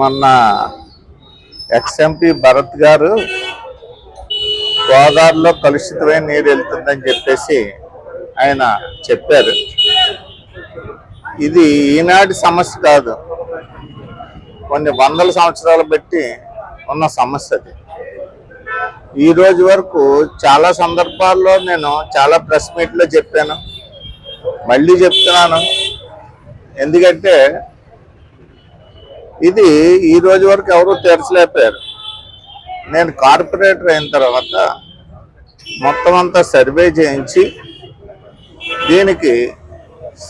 మొన్న ఎక్స్ఎంపీ భరత్ గారు గోదావరిలో కలుషితమైన నీరు వెళ్తుందని చెప్పేసి ఆయన చెప్పారు. ఇది ఈనాటి సమస్య కాదు. కొన్ని వందల సంవత్సరాలు బట్టి ఉన్న సమస్య అది. ఈ రోజు వరకు చాలా సందర్భాల్లో నేను చాలా ప్రెస్ మీట్లో చెప్పాను. మళ్ళీ చెప్తున్నాను. ఎందుకంటే ఇది ఈ రోజు వరకు ఎవరు తీర్చలేకపోయారు. నేను కార్పొరేటర్ అయిన తర్వాత మొత్తం అంతా సర్వే చేయించి దీనికి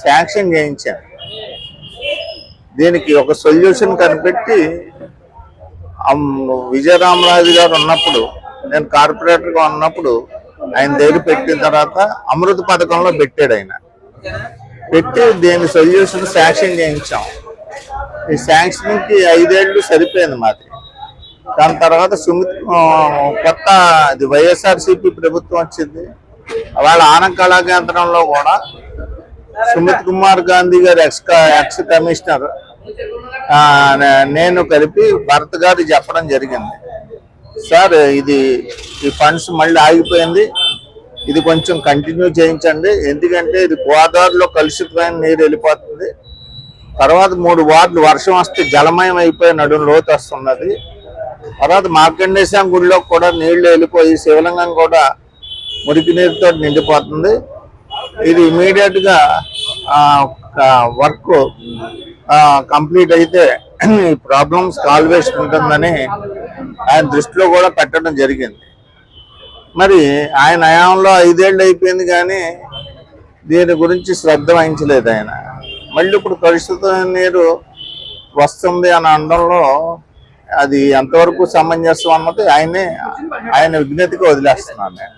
శాంక్షన్ చేయించాను. దీనికి ఒక సొల్యూషన్ కనిపెట్టి విజయరామరాజు గారు ఉన్నప్పుడు నేను కార్పొరేటర్గా ఉన్నప్పుడు ఆయన దగ్గర పెట్టిన తర్వాత అమృత పథకంలో పెట్టాడు ఆయన. పెట్టి దీని సొల్యూషన్ శాంక్షన్ చేయించాం. ఈ శాంక్షన్కి ఐదేళ్ళు సరిపోయింది మాది. దాని తర్వాత సుమిత్ కొత్త అది వైఎస్ఆర్సీపీ ప్రభుత్వం వచ్చింది. వాళ్ళ ఆనం కళా కేంద్రంలో కూడా సుమిత్ కుమార్ గాంధీ గారు ఎక్స్ ఎక్స్ కమిషనర్ నేను కలిపి భరత్ గారు చెప్పడం జరిగింది. సార్ ఇది ఈ ఫండ్స్ మళ్ళీ ఆగిపోయింది. ఇది కొంచెం కంటిన్యూ చేయించండి. ఎందుకంటే ఇది గోదావరిలో కలుషితమైన నీరు వెళ్ళిపోతుంది. తర్వాత మూడు వార్డులు వర్షం వస్తే జలమయం అయిపోయి నడుం లోతు వస్తున్నది. తర్వాత మార్కండేశ్వరం గుడిలో కూడా నీళ్ళు వెళ్ళిపోయి శివలింగం కూడా మురికి నీరుతో నిండిపోతుంది. ఇది ఇమీడియట్గా వర్క్ కంప్లీట్ అయితే ఈ ప్రాబ్లమ్స్ కాల్వేస్ ఉంటుందని ఆయన దృష్టిలో కూడా పెట్టడం జరిగింది. మరి ఆయన హయాంలో ఐదేళ్ళు అయిపోయింది కానీ దీని గురించి శ్రద్ధ వహించలేదు ఆయన. మళ్ళీ ఇప్పుడు కలుషిత నీరు వస్తుంది అని అనడంలో అది ఎంతవరకు సమంజసం అన్నది ఆయనే ఆయన విజ్ఞతకి వదిలేస్తున్నాను నేను